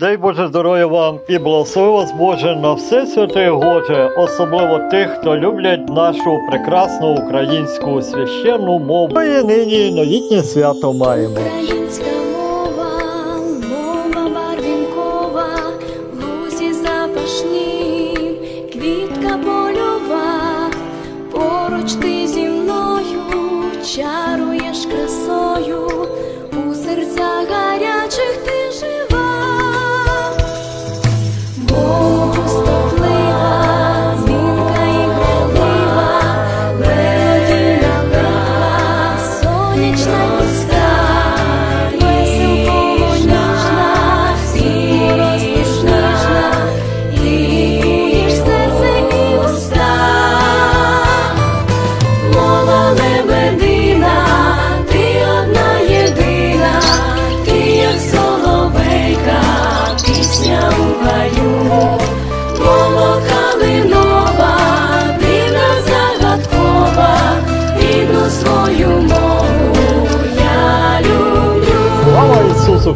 Дай Боже здоров'я вам і благослови вас Боже на все святе Боже, особливо тих, хто люблять нашу прекрасну українську священну мову. Ми нині новітнє свято маємо.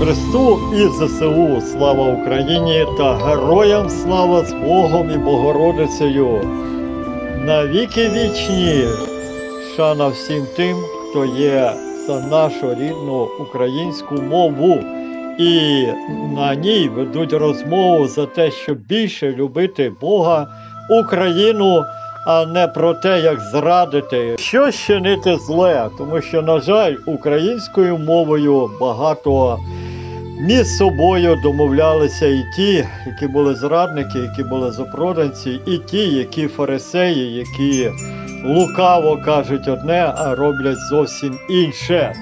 Христу і ЗСУ! Слава Україні та героям слава з Богом і Богородицею! Навіки вічні! Шана всім тим, хто є за нашу рідну українську мову. І на ній ведуть розмову за те, щоб більше любити Бога, Україну, а не про те, як зрадити, що чинити зле, тому що, на жаль, українською мовою багато між собою домовлялися і ті, які були зрадники, які були запроданці, і ті, які фарисеї, які лукаво кажуть одне, а роблять зовсім інше.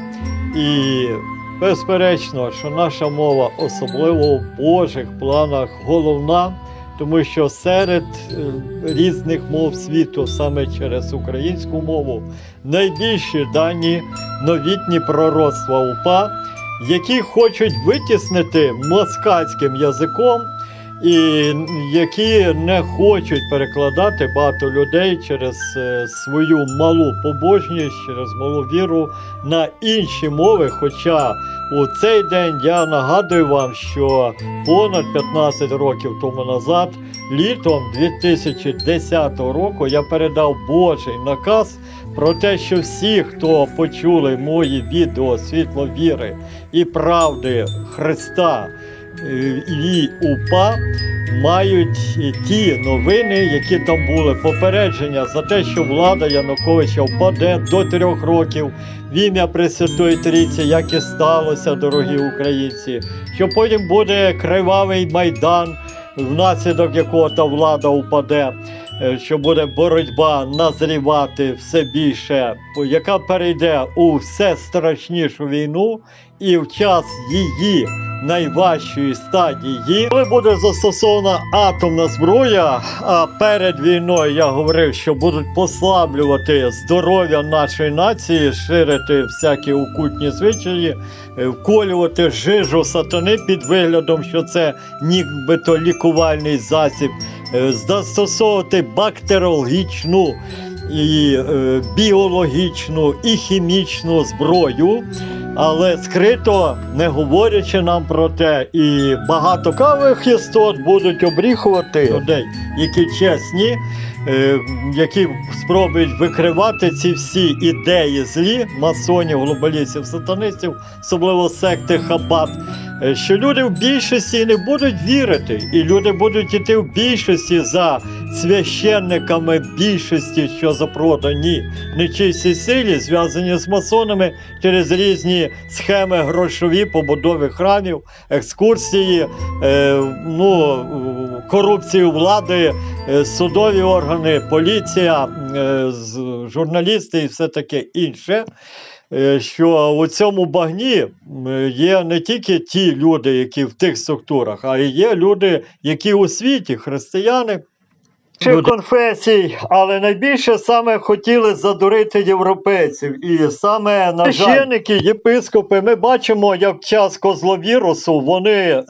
І безперечно, що наша мова, особливо в Божих планах, головна, тому що серед е, різних мов світу, саме через українську мову, найбільші дані новітні пророцтва УПА, які хочуть витіснити москальським язиком. І які не хочуть перекладати багато людей через е, свою малу побожність, через малу віру на інші мови. Хоча у цей день я нагадую вам, що понад 15 років тому назад, літом 2010 року, я передав Божий наказ про те, що всі, хто почули мої відео світло віри і правди Христа і УПА, мають ті новини, які там були, попередження за те, що влада Януковича впаде до трьох років в ім'я Пресвятої Трійці, як і сталося, дорогі українці, що потім буде кривавий майдан, внаслідок якого та влада впаде. Е, Що буде боротьба назрівати все більше, яка перейде у все страшнішу війну, і в час її найважчої стадії, коли буде застосована атомна зброя. А перед війною я говорив, що будуть послаблювати здоров'я нашої нації, ширити всякі окультні звичаї, е, вколювати жижу сатани під виглядом, що це нібито лікувальний засіб, застосовувати бактеріологічну. І е, біологічну і хімічну зброю, але скрито не говорячи нам про те, і багато кавих істот будуть обріхувати людей, які чесні, е, які спробують викривати ці всі ідеї злі, масонів, глобалістів, сатанистів, особливо секти Хабат, е, що люди в більшості не будуть вірити, і люди будуть йти в більшості за священниками більшості, що запродані нечистій силі, зв'язані з масонами через різні схеми грошові побудови храмів, екскурсії, е, ну, корупцію влади, е, судові органи, поліція, е, журналісти і все таке інше. е, Що у цьому багні є не тільки ті люди, які в тих структурах, а й є люди, які у світі, християни, інших конфесій, але найбільше саме хотіли задурити європейців. І саме на священники, єпископи, ми бачимо, як в час козловірусу вони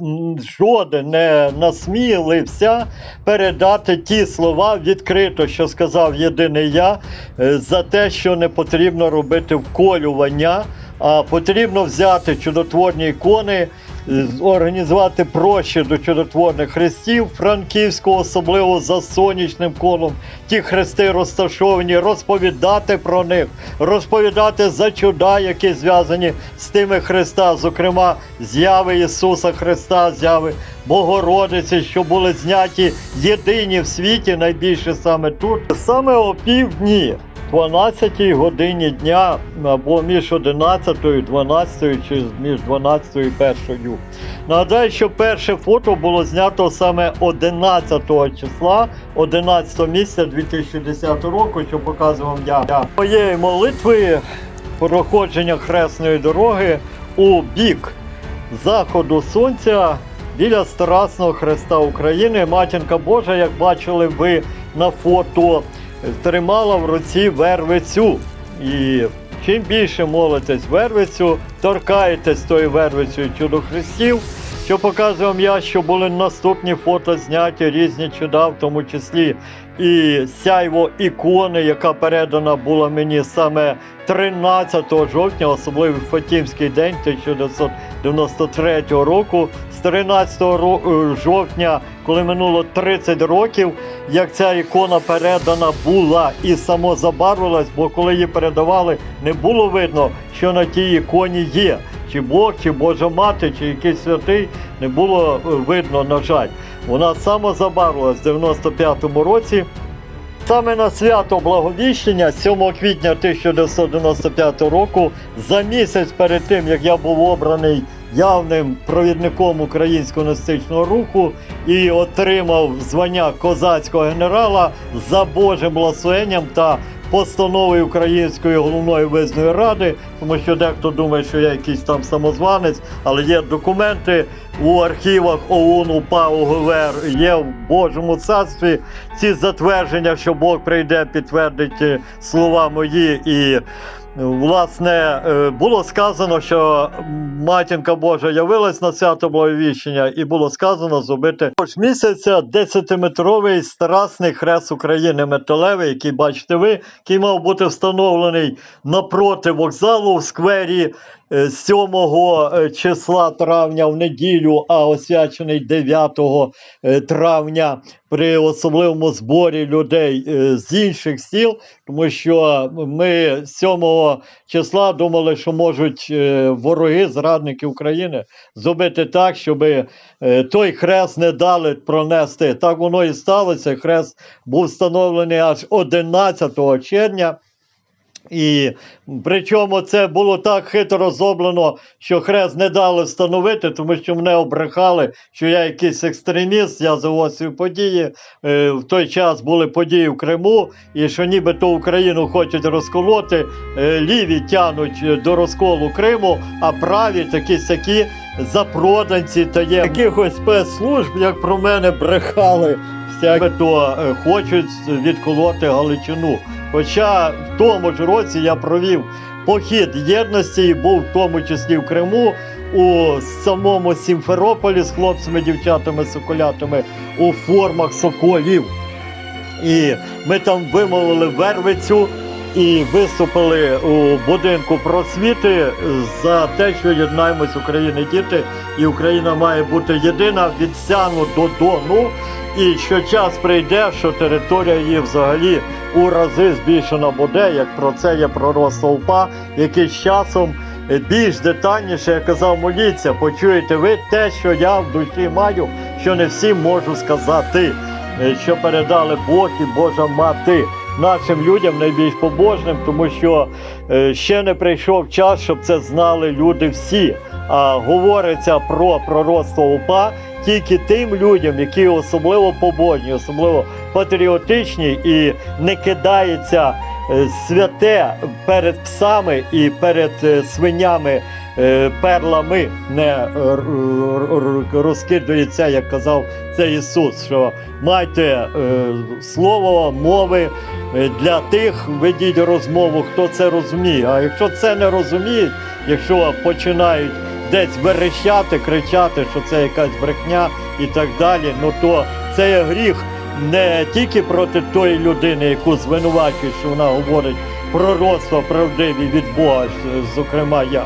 жоден не насмілився передати ті слова відкрито, що сказав єдиний я, е, за те, що не потрібно робити вколювання, а потрібно взяти чудотворні ікони організувати проще до чудотворних хрестів Франківського, особливо за сонячним колом. Ті хрести розташовані, розповідати про них, розповідати за чуда, які зв'язані з тими хреста, зокрема, зяви Ісуса Христа, зяви Богородиці, що були зняті єдині в світі, найбільше саме тут. Саме о півдні 12 годині дня або між 11 і 12 чи між 12 і 1. Нагадаю, що перше фото було знято саме 11 числа 11 місяця 2010 року, що показував я моєї молитви проходження хресної дороги у бік заходу сонця біля Старасного Хреста України. Матінка Божа, як бачили ви на фото, тримала в руці вервицю. І чим більше молитесь вервицю, торкаєтесь тою вервицею чудо хрестів, що показую вам я, що були наступні фото зняті, різні чуда, в тому числі і сяйво ікони, яка передана була мені саме 13 жовтня, особливий Фатімський день 1993 року. З 13 е, жовтня, коли минуло 30 років, як ця ікона передана була і самозабарвилась, бо коли її передавали, не було видно, що на тій іконі є. Чи Бог, чи Божа мати, чи якийсь святий, не було е, видно, на жаль. Вона самозабарвилась в 95-му році. Саме на свято Благовіщення 7 квітня 1995 року, за місяць перед тим, як я був обраний явним провідником українського настичного руху і отримав звання козацького генерала за Божим благословенням та постановою Української головної визної ради, тому що дехто думає, що я якийсь там самозванець, але є документи у архівах ОУН, УПА, УГВР, є в Божому царстві ці затвердження, що Бог прийде, підтвердить е, слова мої і. Власне, е, було сказано, що матінка Божа явилась на свято Благовіщення, і було сказано зробити кож місяця 10-метровий старасний хрест України металевий, який бачите ви, який мав бути встановлений напроти вокзалу в сквері 7 е, числа травня в неділю, а освячений 9 е, травня при особливому зборі людей е, з інших сіл, тому що ми 7 числа думали, що можуть е, вороги, зрадники України зробити так, щоб той хрест не дали пронести. Так воно і сталося. Хрест був встановлений аж 11 червня. І причому це було так хитро зроблено, що хрест не дали встановити, тому що мене обрехали, що я якийсь екстреміст, я завосив події. Е, в той час були події в Криму, і що нібито Україну хочуть розколоти, е, ліві тянуть до розколу Криму, а праві такі сякі запроданці та є якихось спецслужб, як про мене брехали. Всякі то е, хочуть відколоти Галичину. Хоча в тому ж році я провів похід єдності і був в тому числі в Криму, у самому Сімферополі з хлопцями, дівчатами, соколятами у формах соколів. І ми там вимовили вервицю і виступили у будинку просвіти за те, що єднаємось України діти, і Україна має бути єдина від Сяну до Дону. І що час прийде, що територія її взагалі у рази збільшена буде, як про це є пророцтво УПА, яке з часом е, більш детальніше я казав, моліться, почуєте ви те, що я в душі маю, що не всім можу сказати, е, що передали Бог і Божа мати нашим людям найбільш побожним, тому що е, ще не прийшов час, щоб це знали люди всі. А говориться про пророцтво УПА тільки тим людям, які особливо побожні, особливо патріотичні і не кидається е, святе перед псами і перед е, свинями. Е, Перлами не е, розкидується, як казав це Ісус, що майте е, слово мови для тих, ведіть розмову, хто це розуміє. А якщо це не розуміють, якщо починають десь верещати, кричати, що це якась брехня і так далі, ну то це є гріх не тільки проти тої людини, яку звинувачують, що вона говорить пророцтво правдиві від Бога, зокрема я.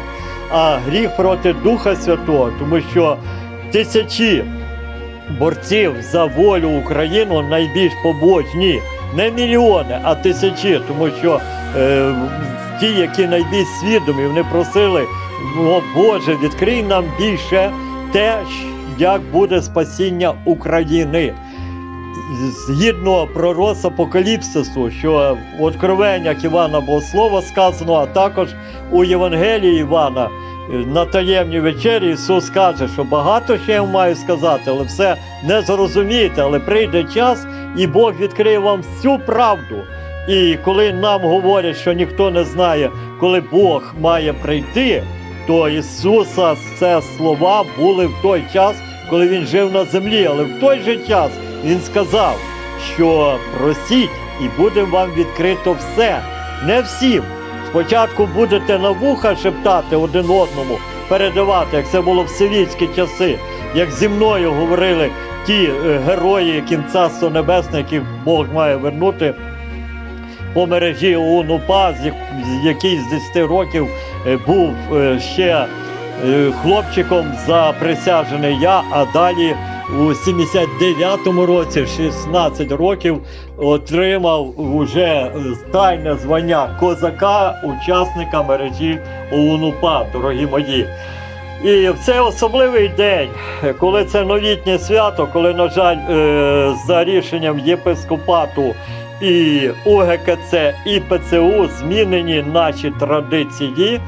А гріх проти Духа Святого, тому що тисячі борців за волю України найбільш побожні. Не мільйони, а тисячі, тому що е, ті, які найбільш свідомі, вони просили, о Боже, відкрий нам більше те, як буде спасіння України. Згідно пророц Апокаліпсису, що в откровеннях Івана Богослова сказано, а також у Євангелії Івана е, на таємній вечері Ісус каже, що багато ще я маю сказати, але все не зрозумієте, але прийде час, і Бог відкриє вам всю правду. І коли нам говорять, що ніхто не знає, коли Бог має прийти, то Ісуса це слова були в той час, коли Він жив на землі. Але в той же час Він сказав, що просіть і буде вам відкрито все. Не всім. Спочатку будете на вуха шептати один одному, передавати, як це було в совітські часи, як зі мною говорили ті е, герої Кінцарства Небесне, яких Бог має вернути по мережі ОУН-УПА, який з 10 років е, був е, ще хлопчиком заприсяжений я, а далі у 79-му році, в 16 років, отримав уже тайне звання козака, учасника мережі ОУН-УПА, дорогі мої. І в цей особливий день, коли це новітнє свято, коли, на жаль, е, за рішенням єпископату і УГКЦ, і ПЦУ змінені наші традиції.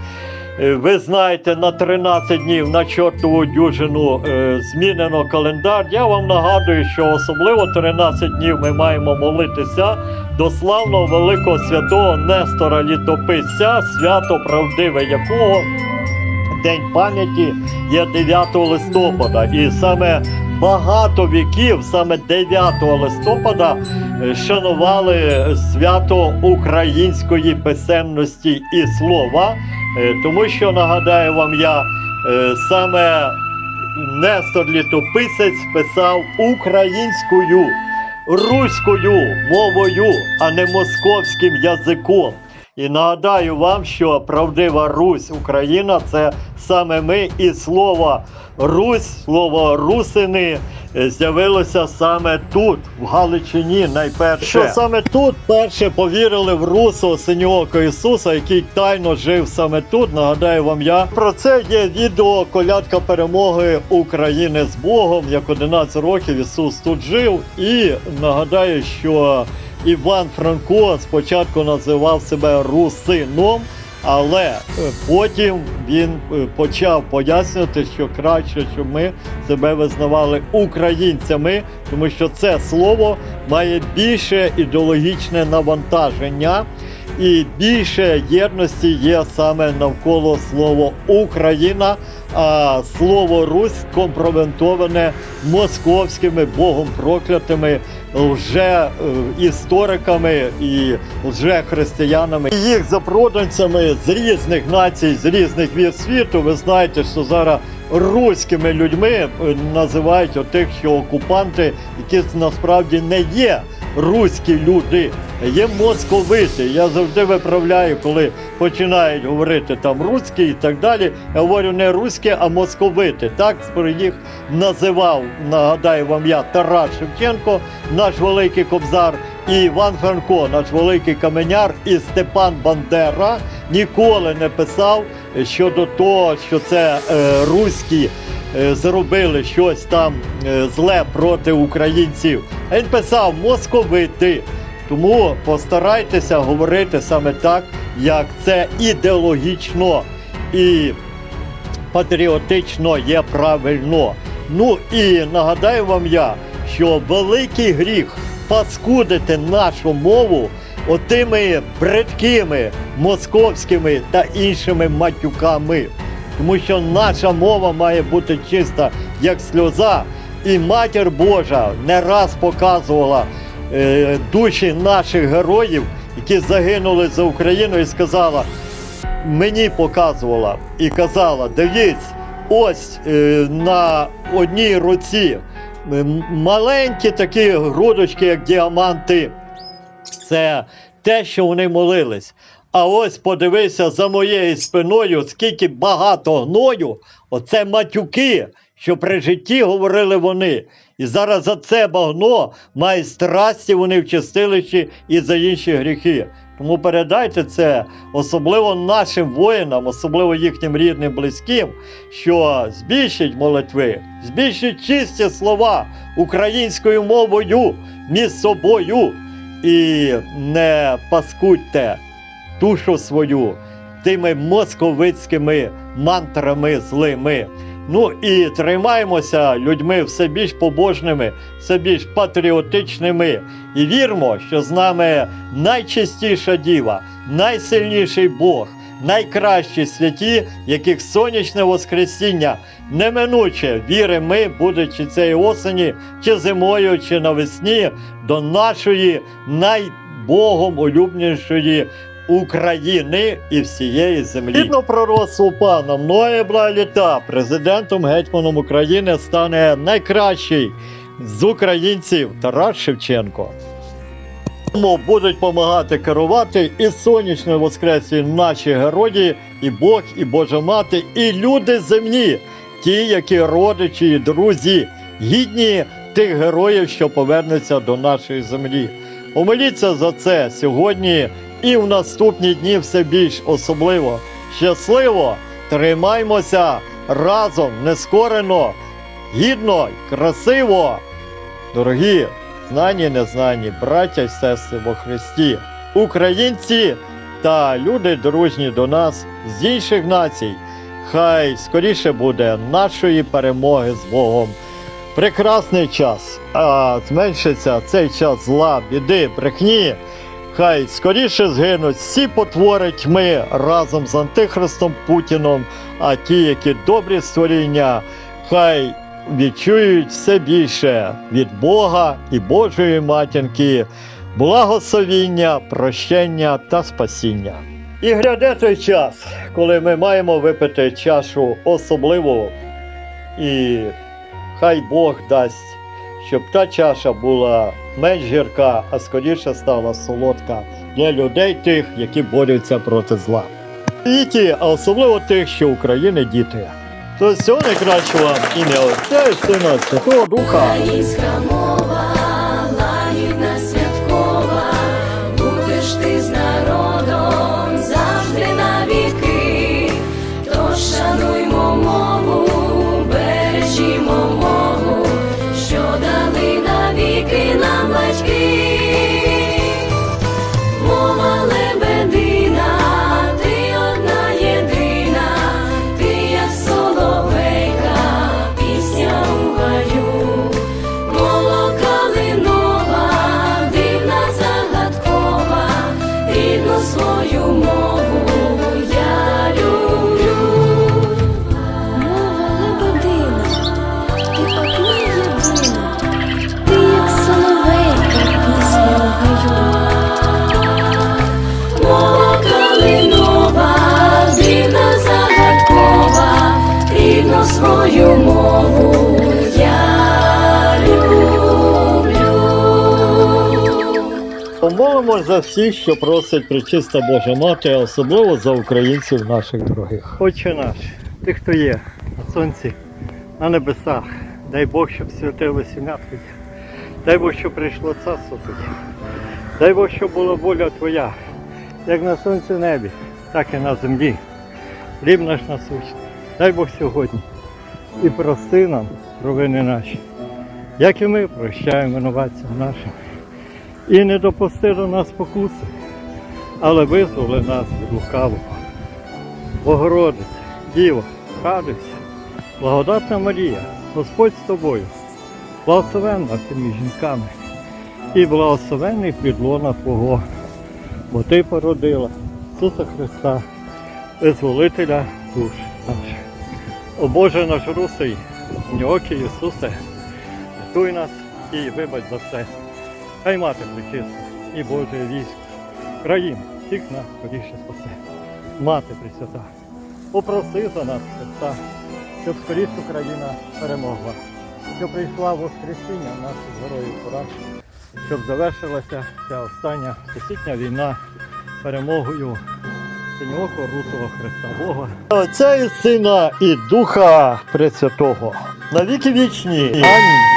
Е, Ви знаєте, на 13 днів на чортову дюжину е, змінено календар. Я вам нагадую, що особливо 13 днів ми маємо молитися до славного великого святого Нестора Літописця, свято правдиве якого День пам'яті є 9 листопада. І саме багато віків, саме 9 листопада, шанували свято української писемності і слова. Е, Тому що нагадаю вам я, е, саме Нестор Літописець писав українською, руською мовою, а не московським язиком. І нагадаю вам, що правдива Русь Україна це саме ми, і слово Русь, слово русини з'явилося саме тут, в Галичині, найперше. Що саме тут перше повірили в русу синьоокого Ісуса, який тайно жив саме тут. Нагадаю вам я. Про це є відео колядка перемоги України з Богом. Як 11 років Ісус тут жив. І нагадаю, що Іван Франко спочатку називав себе русином, але е, потім він е, почав пояснювати, що краще, щоб ми себе визнавали українцями, тому що це слово має більше ідеологічне навантаження. І більше єдності є саме навколо слова Україна, а слово Русь компрометоване московськими богом проклятими лже е, істориками і лже християнами. Їх запроданцями з різних націй, з різних вір світу. Ви знаєте, що зараз руськими людьми е, називають отих, що окупанти, які насправді не є руські люди, є московити. Я завжди виправляю, коли починають говорити там руські і так далі. Я говорю не руські, а московити. Так їх називав, нагадаю вам я, Тарас Шевченко, наш великий кобзар, і Іван Франко, наш великий каменяр, і Степан Бандера ніколи не писав щодо того, що це е, руські е, зробили щось там е, зле проти українців. Він писав московити. Тому постарайтеся говорити саме так, як це ідеологічно і патріотично є правильно. Ну і нагадаю вам я, що великий гріх паскудити нашу мову отими бридкими московськими та іншими матюками. Тому що наша мова має бути чиста, як сльоза, і матір Божа не раз показувала душі наших героїв, які загинули за Україну, і сказала: мені показувала і казала: дивіться, ось е, на одній руці маленькі такі грудочки, як діаманти. Це те, що вони молились. А ось подивися за моєю спиною, скільки багато гною, оце матюки, що при житті говорили вони. І зараз за це багно має страсті вони в чистилищі і за інші гріхи. Тому передайте це особливо нашим воїнам, особливо їхнім рідним близьким, що збільшить молитви, збільшить чисті слова українською мовою між собою і не паскудьте душу свою тими московицькими мантрами злими. Ну і тримаємося людьми все більш побожними, все більш патріотичними. І вірмо, що з нами найчистіша діва, найсильніший Бог, найкращі святі, яких сонячне Воскресіння неминуче віримо ми, будучи цієї осені, чи зимою, чи навесні, до нашої найбогом улюбленішої України і всієї землі. Згідно пророцтву пана мною бла літа, президентом гетьманом України стане найкращий з українців Тарас Шевченко. Тому будуть допомагати керувати і сонячною воскресі наші герої, і Бог, і Божа Мати, і люди земні, ті, які родичі і друзі, гідні тих героїв, що повернуться до нашої землі. Помоліться за це сьогодні і в наступні дні все більш особливо. Щасливо! Тримаймося разом, нескорено, гідно, й красиво! Дорогі знані, незнані, браття й сестри во Христі, українці та люди дружні до нас з інших націй. Хай скоріше буде нашої перемоги з Богом. Прекрасний час, а зменшиться цей час зла, біди, брехні. Хай скоріше згинуть всі потвори тьми разом з Антихристом Путіном, а ті, які добрі створіння, хай відчують все більше від Бога і Божої матінки, благословіння, прощення та спасіння. І гряде той час, коли ми маємо випити чашу особливу, і хай Бог дасть, щоб та чаша була менш гірка, а скоріше стала солодка для людей тих, які борються проти зла. Світі, а особливо тих, що України діти. То всього найкращого вам ім'я Отця і Сина Святого Духа. За всіх, що просить причиста Божа Мати, а особливо за українців наших дорогих. Отче наш, ти хто є на сонці, на небесах, дай Бог, щоб святилося ім'я Твоє. Дай Бог, щоб прийшло царство Твоє. Дай Бог, щоб була воля Твоя, як на сонці небі, так і на землі. Хліб наш насущний. Дай Бог сьогодні. І прости нам провини наші, як і ми прощаємо винуватцям нашим. І не допусти до нас спокуси, але визволи нас від лукавого. Богородиця, Діва, радуйся, благодатна Марія, Господь з тобою, благословенна ти між жінками, і благословенний підлона Твого, бо Ти породила Ісуса Христа, Визволителя душ наших. О Боже наш русий, ньокі Ісусе, рятуй нас і вибач за все. Хай мати причиста і Боже військо, країн, всіх нас скоріше спасе. Мати Пресвята, попроси за нас Христа, щоб скоріше Україна перемогла, щоб прийшла Воскресіння наших героїв порад, щоб завершилася ця остання всесвітня війна перемогою Синьоко Русого Христового. Отця і Сина і Духа Пресвятого. На віки вічні. Амінь.